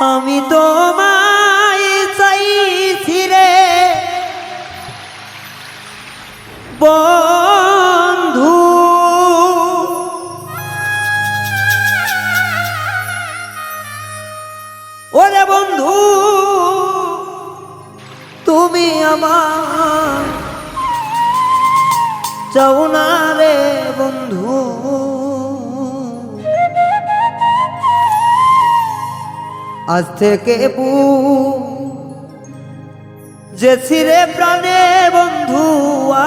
আমি তোমায় চাইছি রে। বন্ধু। ওরে বন্ধু তুমি আমার চাও না রে বন্ধু। আজ থেকে পু যে ছিরে প্রাণে বন্ধু,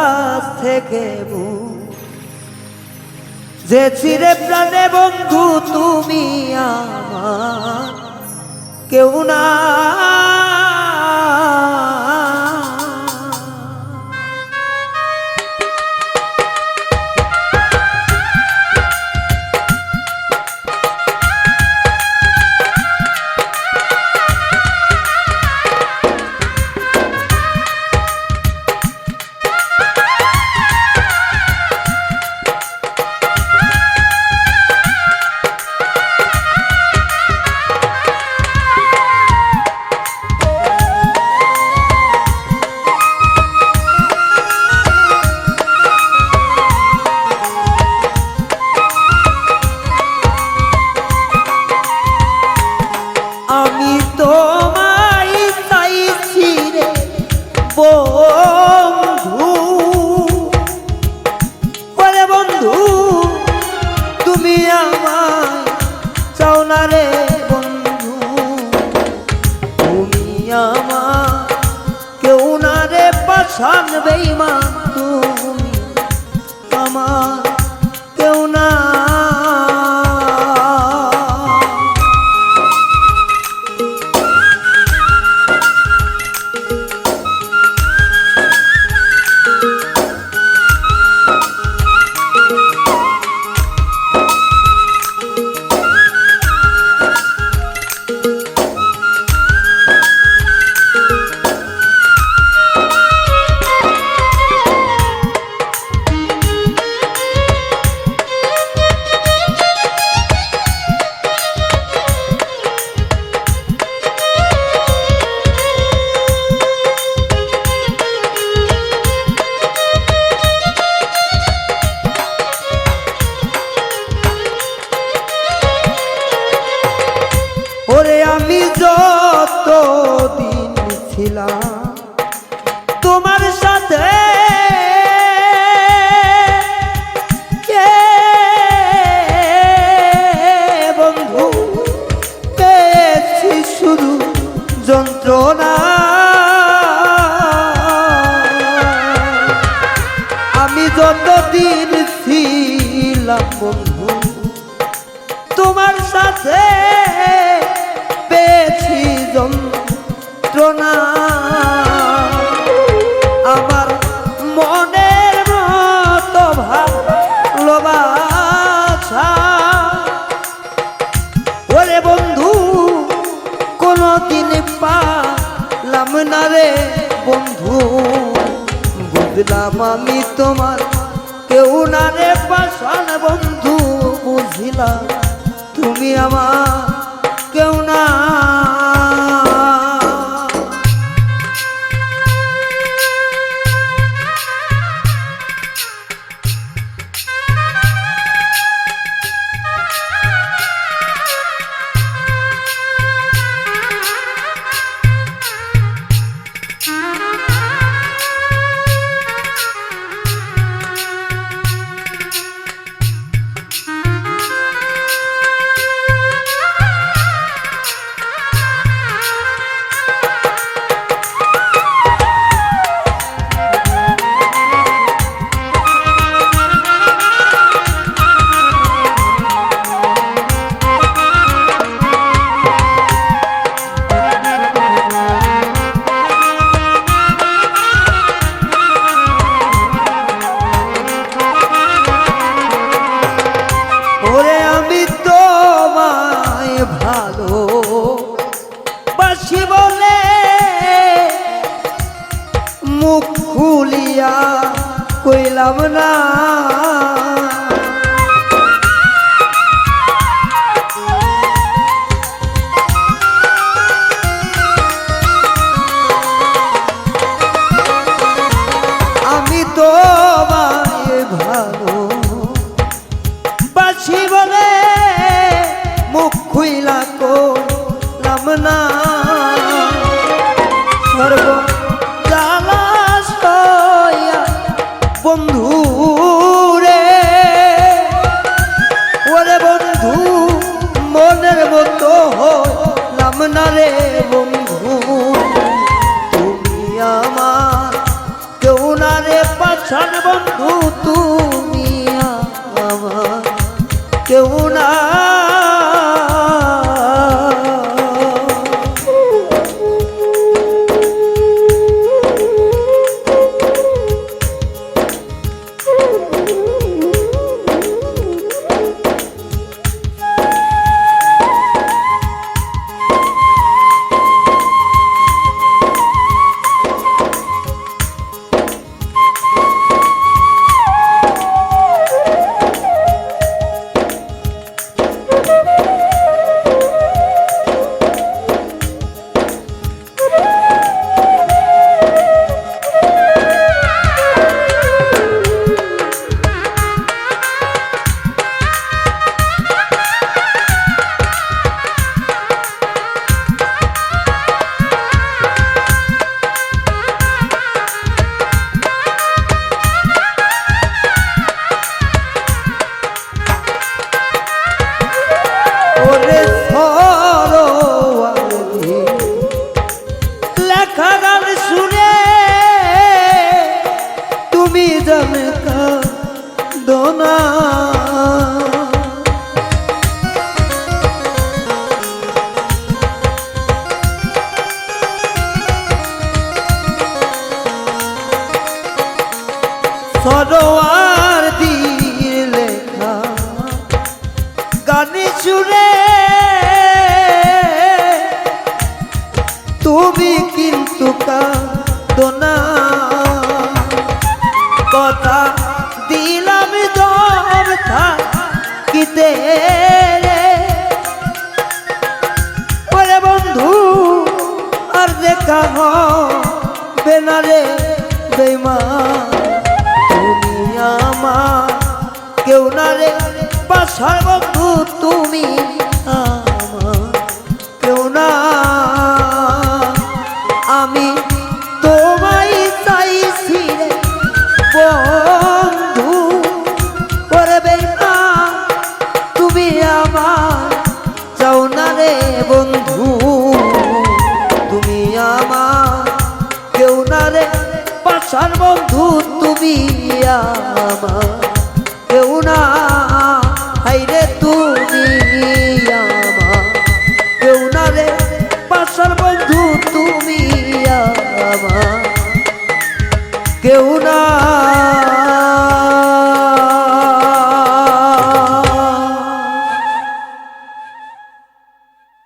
আজ থেকে বু যে ছিরে প্রাণে বন্ধু, তুমি আমার। কেউ না আমার কেউ না রে পাশান বেইমান তুমি। আমার তোমার সাথে পেয়েছি যন্ত্রণা। আমার মনের মতো ভালোবাসা। ওরে বন্ধু, কোনদিন পালাম না রে বন্ধু। বুঝলাম আমি তোমার কেউ না রে পাশান বন্ধু, বুঝিলাম। তুমি আমার কইলাম না। আমি তোমায় ভালো বাসি বলে মুখ খুইলা কইলাম না। রে বন্ধু তুমি আমার কেউ না রে পাছান বন্ধু তুমি আমার কেউ না সরোয়ার দির লেখা। গানে সুরে, তুমি কিন্তু কাঁদনা কথা দিলাম দর থাকিতে। রে ওরে বন্ধু, আর দেখা হবে না রে তুমি আমার। কেউ না রে বাসার বন্ধু তুমি আমার। কেউ না। আমি তোমায় চাইছি রে বন্ধু। ওরে বেইমান তুমি আমার। চাও না রে বন্ধু। তুমি আমার। কেউ না রে পাশার বন্ধু তুমি আমার